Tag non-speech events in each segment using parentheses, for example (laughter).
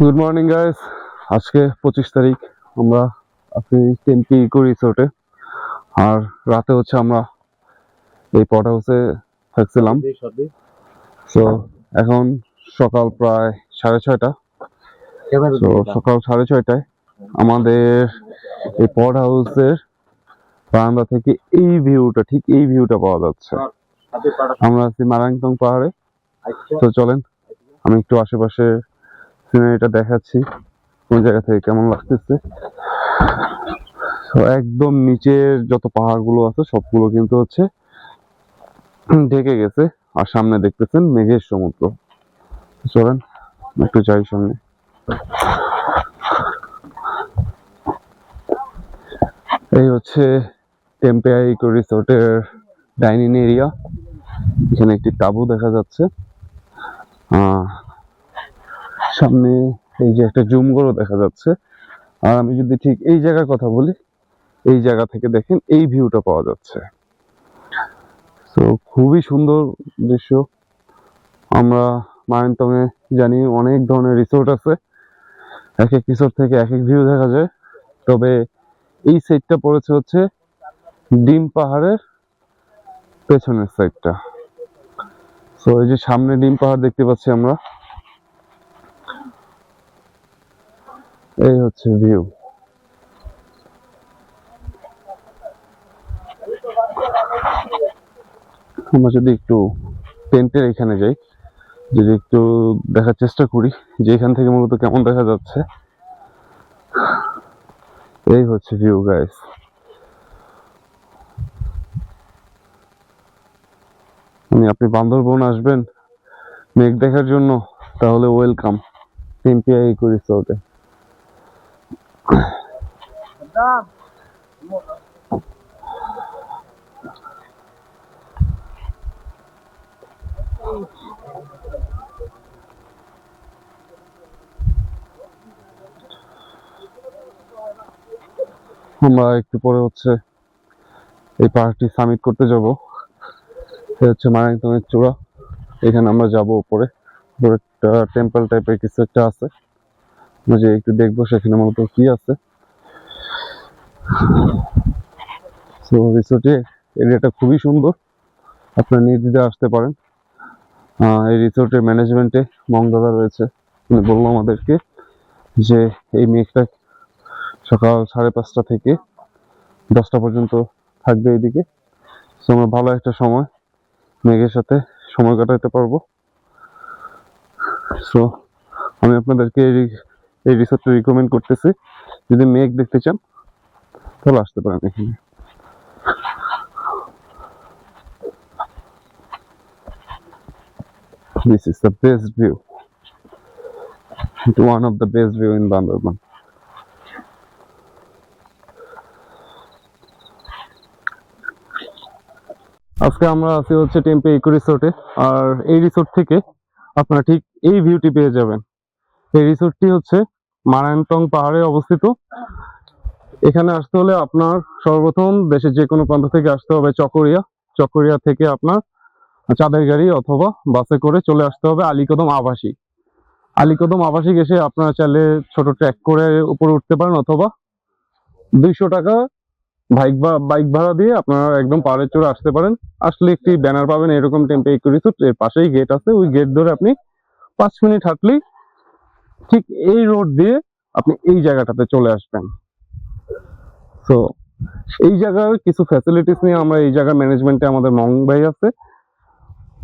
Good morning guys আজকে পঁচিশ তারিখ। আমরা আছি টেম্পি ইকো রিসোর্টে। আর রাতে হচ্ছে আমরা এই পট হাউসে থাকছিলাম। তো এখন সকাল প্রায় সাড়ে ছয়টা। তো সকাল সাড়ে ছয়টায় আমাদের এই পট হাউসের বারান্দা থেকে এই ভিউটা ঠিক এই ভিউটা পাওয়া যাচ্ছে। আমরা আছি মারাংটং পাহাড়ে। তো চলেন আমি একটু আশেপাশে সিনারিটা দেখাচ্ছি। কোন জায়গা থেকে কেমন লাগতেছে? একদম নিচের যত পাহাড়গুলো আছে, সবগুলো কিন্তু হচ্ছে ঢেকে গেছে। আর সামনে দেখতেছেন মেঘের সমুদ্র। চলেন, একটু যাই সামনে। এই হচ্ছে টেম্পেয়া ইকো রিসোর্টের ডাইনিং এরিয়া। এখানে একটি তাঁবু দেখা যাচ্ছে। সামনে এই যে একটা জুম গরু দেখা যাচ্ছে। আর আমি যদি ঠিক এই জায়গার কথা বলি এই জায়গা থেকে দেখেন এই ভিউটা পাওয়া যাচ্ছে। তো খুবই সুন্দর দৃশ্য। আমরা মায়নতং এ জানি অনেক ধরনের রিসোর্ট আছে। এক এক রিসোর্ট থেকে এক এক ভিউ দেখা যায়। তবে এই সাইডটা পড়েছে হচ্ছে ডিম পাহাড়ের পেছনের সাইডটা তো এই যে সামনে ডিম পাহাড় দেখতে পাচ্ছি আমরা। এই হচ্ছে ভিউ আমরা যদি একটু টেন্টের এখানে যাই, যদি একটু দেখার চেষ্টা করি যে এখান থেকে মূলত কেমন দেখা যাচ্ছে। এই হচ্ছে ভিউ গাইস মানে আপনি বান্দরবন আসবেন, মেঘ দেখার জন্য, তাহলে ওয়েলকাম টেম্পিয়া ইকো আমরা একটু পরে হচ্ছে এই পাহাড়টি সামিট করতে যাব। এটা হচ্ছে মারাংতমের চূড়া। এখানে আমরা যাব উপরে। একটা টেম্পল টাইপের কিছু একটা আছে। যে একটু দেখব সেখানে মূলত কি আছে। এরিয়াটা খুবই সুন্দর। আপনার নির্দিদে আসতে পারেন। এই রিসোর্টের ম্যানেজমেন্টে মংদাদা রয়েছে। উনি বলল আমাদেরকে যে, এই মেঘটা সকাল সাড়ে পাঁচটা থেকে দশটা পর্যন্ত থাকবে এদিকে। তো আমরা ভালো একটা সময় মেঘের সাথে সময় কাটাতে পারব। সো আমি আপনাদেরকে এই এই রিসোর্টটা রিকমেন্ড করতেছি। যদি মেঘ দেখতে চান, তাহলে আসতে পারেন এখানে। This is the best view. It's One of the best view in Bandarban. আজকে আমরা আছি হচ্ছে টেম্পে ইকো রিসোর্টে আর এই রিসোর্ট থেকে আপনারা ঠিক এই ভিউটি পেয়ে যাবেন এই রিসোর্টটি হচ্ছে মারায়ণটং পাহাড়ে অবস্থিত এখানে আসতে হলে আপনার সর্বপ্রথম দেশের যে কোনো প্রান্ত থেকে আসতে হবে, চকরিয়া চকরিয়া থেকে আপনার চাঁদের গাড়ি অথবা বাসে করে চলে আসতে হবে আলীকদম আবাসিক। আলীকদম আবাসিক এসে আপনারা চাইলে ছোট ট্র্যাক করে উপরে উঠতে পারেন অথবা দুইশো টাকা বাইক বাইক ভাড়া দিয়ে আপনারা একদম পাহাড়ের চূড়ে আসতে পারেন। আসলে একটি ব্যানার পাবেন এরকম টেম্পে ইকো রিসোর্ট এর পাশেই গেট আছে। ওই গেট ধরে আপনি পাঁচ মিনিট হাঁটলেই ঠিক এই রোড দিয়ে আপনি এই জায়গাটাতে চলে আসবেন। তো এই জায়গার কিছু ফ্যাসিলিটিস নিয়ে আমরা এই জায়গার ম্যানেজমেন্টে আমাদের মং ভাই আছে।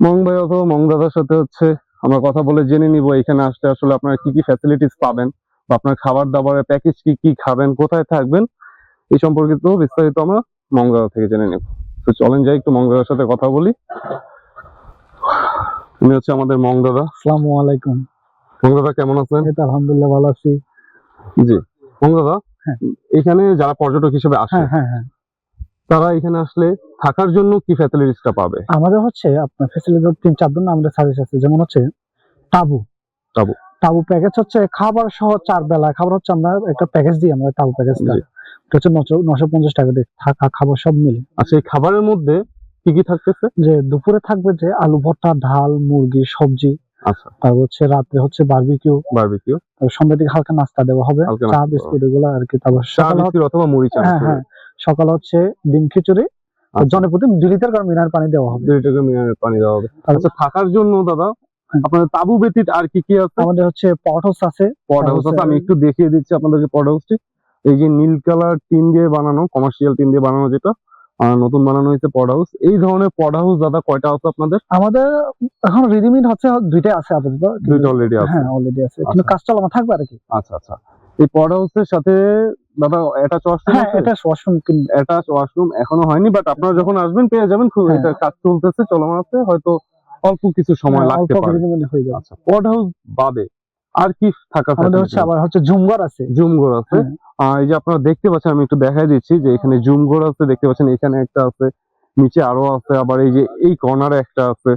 মং ভাই অথবা মং দাদার সাথে হচ্ছে আমরা কথা বলে জেনে নিব এখানে আসলে আসলে আপনারা কি কি ফ্যাসিলিটিস পাবেন বা আপনার খাবার দাবারের প্যাকেজ কি কি খাবেন কোথায় থাকবেন এই সম্পর্কিত বিস্তারিত আমরা মং দাদা থেকে জেনে নেব। তো চলেন যাই একটু মং দাদার সাথে কথা বলি। উনি হচ্ছে আমাদের মং দাদা। আসসালামু আলাইকুম। মং দাদা কেমন আছেন? তো আলহামদুলিল্লাহ ভালো আছি। জি। মং দাদা হ্যাঁ। এখানে যারা পর্যটক হিসেবে আসে হ্যাঁ হ্যাঁ হ্যাঁ। তারা এখানে আসলে থাকার জন্য কি ফ্যাসিলিটিসটা পাবে? আমাদের হচ্ছে আপনার ফেসিলিটি তিন চার ধরনের আমাদের সার্ভিস আছে যেমন হচ্ছে তাবু। তাবু। তাবু প্যাকেজ হচ্ছে খাবার সহ চার বেলা খাবার হচ্ছে আমরা একটা প্যাকেজ দিই আমরা তাবু প্যাকেজটা হচ্ছে নশো পঞ্চাশ টাকা দিয়ে থাকা খাবার সব মিলে। আচ্ছা এই খাবারের মধ্যে কি কি থাকতেছে? যে দুপুরে থাকবে যে আলু ভর্তা ডাল মুরগি সবজি। আচ্ছা। তারপর হচ্ছে রাত্রে হচ্ছে বারবিকিউ বারবিকিউ তারপর সন্ধ্যা দিকে হালকা নাস্তা দেওয়া হবে। চা বিস্কুট এগুলো আর কি। তারপর সকালে অথবা মুড়ি চা হ্যাঁ হ্যাঁ। সকালে হচ্ছে ডিম খিচুড়ি আচ্ছা। জনে প্রতি দুই লিটার করে মিনার পানি দেওয়া হবে। দুই টাকা মিনারেল পানি দেওয়া হবে। আচ্ছা থাকার জন্য দাদা আপনাদের তাবু ব্যতীত আর কি কি আছে? আমাদের হচ্ছে পট হাউস আছে। পড হাউস আছে আমি একটু দেখিয়ে দিচ্ছি আপনাদেরকে পড হাউসটি। এই যে নীল কালার টিন দিয়ে বানানো কমার্শিয়াল টিন দিয়ে বানানো যেটা নতুন বানানো হয়েছে পড হাউস। এই ধরনের পড হাউস দাদা কয়টা আছে আপনাদের? আমাদের এখন রেডিমেড হচ্ছে দুইটাই আছে আপাতত। দুইটা অলরেডি আছে। হ্যাঁ অলরেডি আছে। কিন্তু আচ্ছা। কাজ থাকবে আর কি। আচ্ছা আচ্ছা। এই পড হাউসের সাথে দাদা অ্যাটাচ ওয়াশরুম হ্যাঁ এটা ওয়াশরুম অ্যাটাচ ওয়াশরুম এখনও হয়নি বাট আপনারা যখন আসবেন পেয়ে যাবেন খুব হ্যাঁ। এটা কাজ চলতেছে চলমান আছে হয়তো অল্প কিছু সময় হ্যাঁ, লাগতে পারে। আচ্ছা পড হাউস বাদে আর কি থাকা আমাদের হচ্ছে আবার হচ্ছে ঝুমঘর আছে। জুমঘর আছে। হ্যাঁ। এই যে আপনারা দেখতে পাচ্ছেন আমি একটু দেখাই দিচ্ছি যে এখানে জুমঘর আছে দেখতে পাচ্ছেন এখানে একটা আছে নিচে আরও আছে আবার এই যে এই কর্নারে একটা আছে।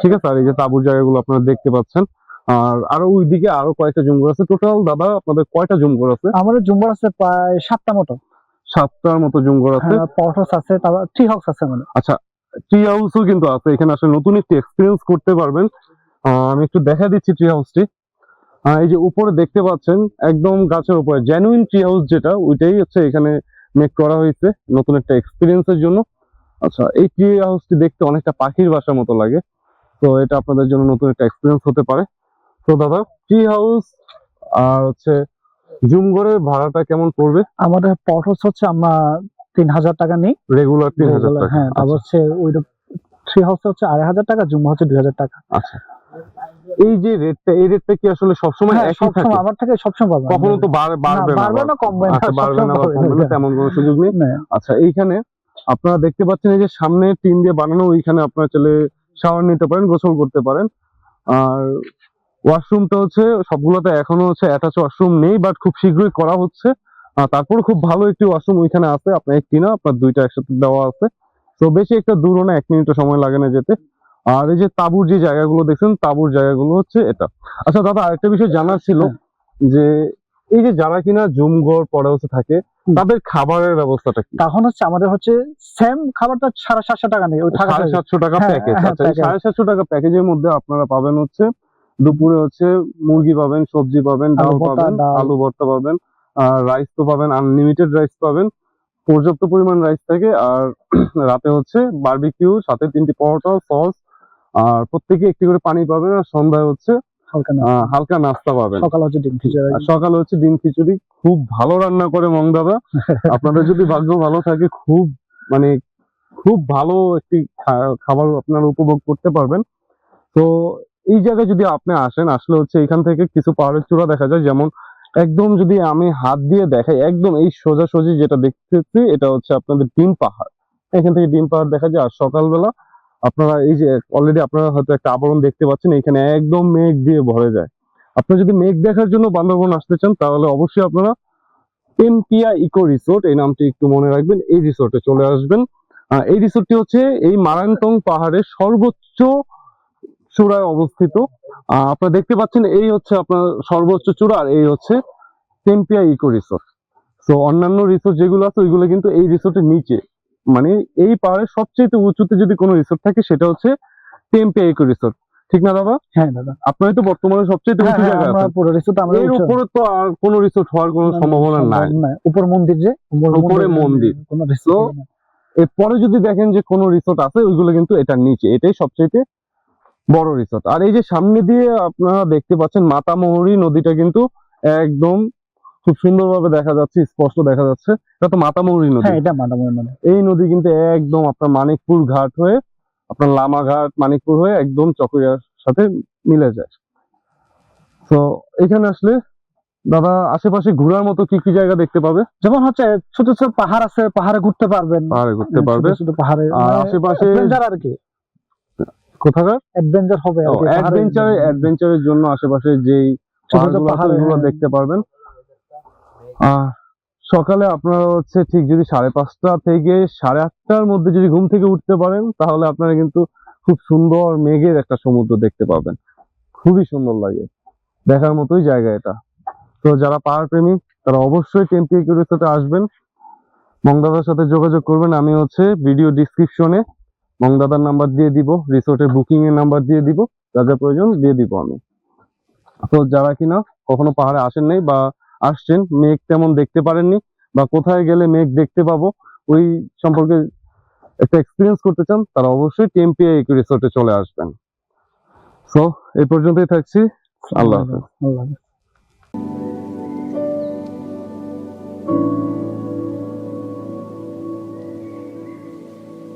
ঠিক আছে? আর এই যে তাঁবুর জায়গাগুলো আপনারা দেখতে পাচ্ছেন। আর আরও ওইদিকে আরও কয়েকটা জুমঘর আছে। টোটাল দাদা আপনাদের কয়টা জুমঘর আছে? আমাদের ঝুমঘর আছে প্রায় সাতটা মতো। সাতটার মতো জুমঘর আছে। হ্যাঁ পট হাউস আছে তারপর ট্রি হাউস আছে আমাদের। ট্রি হাউসও কিন্তু আছে। এখানে আসলে নতুন একটি এক্সপিরিয়েন্স করতে পারবেন। আমি একটু দেখা দিচ্ছি ট্রি হাউসটি এই যে উপরে দেখতে পাচ্ছেন একদম গাছের উপরে জেনুইন ট্রি হাউস যেটা ওইটাই হচ্ছে এখানে মেক করা হয়েছে নতুন একটা এক্সপিরিয়েন্সের জন্য। আচ্ছা এই ট্রি হাউসটি দেখতে অনেকটা পাখির বাসার মতো লাগে। তো এটা আপনাদের জন্য নতুন একটা এক্সপিরিয়েন্স হতে পারে। তো দাদা ট্রি হাউস আর হচ্ছে জুমঘরের ভাড়াটা কেমন পড়বে? আমাদের পট হাউস হচ্ছে আমরা তিন হাজার টাকা নিই। রেগুলার তিন হাজার টাকা। হ্যাঁ তারপর আচ্ছা, হচ্ছে ওই থ্রি হাউস হচ্ছে আড়াই হাজার টাকা জুম্মা হচ্ছে দুই হাজার টাকা। আচ্ছা। এই যে রেটটা এই রেটটা কি আসলে সবসময় হ্যাঁ একই থাকে? আমার থেকে সবসময় পাবেন কখনো তো বাড়বে না বাড়বে না কমবে না আচ্ছা বাড়বে না কমবে। না তেমন কোনো সুযোগ নেই? আচ্ছা এইখানে আপনারা দেখতে পাচ্ছেন এই যে সামনে টিন দিয়ে বানানো ওইখানে আপনারা চলে শাওয়ার নিতে পারেন গোসল করতে পারেন। আর ওয়াশরুমটা হচ্ছে সবগুলোতে এখনও হচ্ছে অ্যাটাচ ওয়াশরুম নেই বাট খুব শীঘ্রই করা হচ্ছে। তারপর খুব ভালো একটি ওয়াশরুম ওইখানে আছে আপনার একটি না আপনার দুইটা একসাথে দেওয়া আছে। তো বেশি একটা দূরও না এক মিনিটও সময় লাগে না যেতে। আর এই যে তাঁবুর যে জায়গাগুলো দেখছেন তাঁবুর জায়গাগুলো হচ্ছে এটা। আচ্ছা দাদা আরেকটা বিষয় জানার ছিল যে এই যে যারা কিনা জুমঘর পড়ে হচ্ছে থাকে তাদের খাবারের ব্যবস্থাটা কি? তখন হচ্ছে আমাদের হচ্ছে সেম খাবারটা সাড়ে সাতশো টাকা নেই ওই সাড়ে সাতশো টাকা হ্যাঁ, প্যাকেজ হ্যাঁ, আচ্ছা সাড়ে সাতশো টাকা প্যাকেজের মধ্যে আপনারা পাবেন হচ্ছে দুপুরে হচ্ছে মুরগি পাবেন সবজি পাবেন ডাল পাবেন আলু ভর্তা পাবেন আর রাইস তো পাবেন আনলিমিটেড রাইস পাবেন। পর্যাপ্ত পরিমাণ রাইস থাকে আর (clears throat) রাতে হচ্ছে বারবিকিউ সাথে তিনটি পরোটা সস আর প্রত্যেকে একটি করে পানি পাবেন আর সন্ধ্যায় হচ্ছে হালকা নাস্তা। পাবেন। সকালে হচ্ছে ডিম খিচুড়ি। সকালে হচ্ছে ডিম খিচুড়ি খুব ভালো রান্না করে মং দাদা। (laughs) আপনাদের যদি ভাগ্য ভালো থাকে খুব মানে খুব ভালো একটি খাবার আপনারা উপভোগ করতে পারবেন। তো এই জায়গায় যদি আপনি আসেন, আসলে হচ্ছে এখান থেকে কিছু পাহাড়ের চূড়া দেখা যায়, যেমন একদম যদি আমি হাত দিয়ে দেখাই, একদম এই সোজাসুজি যেটা দেখতেছি, এটা হচ্ছে আপনাদের ডিম পাহাড়। এখান থেকে ডিম পাহাড় দেখা যায়, আর সকালবেলা আপনারা এই যে অলরেডি আপনারা হয়তো একটা আবরণ দেখতে পাচ্ছেন, এখানে একদম মেঘ দিয়ে ভরে যায়। আপনারা যদি মেঘ দেখার জন্য বান্দরবন আসতে চান, তাহলে অবশ্যই আপনারা টেম্পিয়া ইকো রিসোর্ট, এই নামটি একটু মনে রাখবেন, এই রিসোর্টে চলে আসবেন। এই রিসোর্টটি হচ্ছে এই মারান্তং পাহাড়ের সর্বোচ্চ চূড়ায় অবস্থিত। আহ, আপনারা দেখতে পাচ্ছেন এই হচ্ছে আপনার সর্বোচ্চ চূড়া আর এই হচ্ছে টেম্পিয়া ইকো রিসোর্ট তো অন্যান্য রিসোর্ট যেগুলো আছে ওইগুলো কিন্তু এই রিসোর্টের নিচে। মানে এই পাহাড়ের সবচেয়ে উঁচুতে যদি কোনো রিসোর্ট থাকে সেটা হচ্ছে টেম্পিয়া ইকো রিসোর্ট ঠিক না দাদা? হ্যাঁ দাদা। আপনারই তো বর্তমানে সবচেয়ে হ্যাঁ, উঁচু হ্যাঁ, জায়গা আমরা আছে। পুরো রিসোর্ট আমরা এর উপরে তো আর কোনো রিসোর্ট হওয়ার কোনো সম্ভাবনা নাই। নাই। উপর মন্দির যে উপরে মন্দির। কোনো রিসোর্ট এরপরে যদি দেখেন যে কোনো রিসোর্ট আছে ওইগুলো কিন্তু এটার নিচে। এটাই সবচেয়ে বড় রিসোর্ট আর এই যে সামনে দিয়ে আপনারা দেখতে পাচ্ছেন মাতামহুরি নদীটা কিন্তু একদম খুব সুন্দরভাবে দেখা যাচ্ছে স্পষ্ট দেখা যাচ্ছে। এটা তো মাতামহুরি নদী। হ্যাঁ এটা নদী। এই নদী কিন্তু একদম আপনার মানিকপুর ঘাট হয়ে আপনার লামা ঘাট মানিকপুর হয়ে একদম চকরিয়ার সাথে মিলে যায়। তো এখানে আসলে দাদা আশেপাশে ঘোরার মতো কি কি জায়গা দেখতে পাবে? যেমন হচ্ছে ছোট ছোট পাহাড় আছে পাহাড়ে ঘুরতে পারবেন। পাহাড়ে ঘুরতে পারবে। পাহাড়ে। আর আশেপাশে আর কি। কোথাকার? অ্যাডভেঞ্চার হবে অ্যাডভেঞ্চার অ্যাডভেঞ্চারের জন্য। আশেপাশে যেই পাহাড়গুলো। দেখতে পারবেন। আর সকালে আপনারা হচ্ছে ঠিক যদি সাড়ে পাঁচটা থেকে সাড়ে আটটার মধ্যে যদি ঘুম থেকে উঠতে পারেন তাহলে আপনারা কিন্তু খুব সুন্দর মেঘের একটা সমুদ্র দেখতে পাবেন। খুবই সুন্দর লাগে। দেখার মতোই জায়গা এটা। তো যারা পাহাড় প্রেমিক তারা অবশ্যই টেম্পি রিসোর্টে আসবেন। মংদাদার সাথে যোগাযোগ করবেন। আমি হচ্ছে ভিডিও ডিসক্রিপশনে মংদাদার নাম্বার দিয়ে দিব রিসোর্টের বুকিং এর নাম্বার দিয়ে দিব, যা যা প্রয়োজন দিয়ে দিব আমি। তো যারা কিনা কখনো পাহাড়ে আসেন নাই বা আসছেন, মেঘ তেমন দেখতে পারেননি বা কোথায় গেলে মেঘ দেখতে পাবো, ওই সম্পর্কে একটা এক্সপিরিয়েন্স করতে চান, তারা অবশ্যই টেম্পি রিসোর্টে চলে আসবেন। সো এই পর্যন্তই থাকছি। আল্লাহ হাফেজ। আল্লাহ হাফেজ।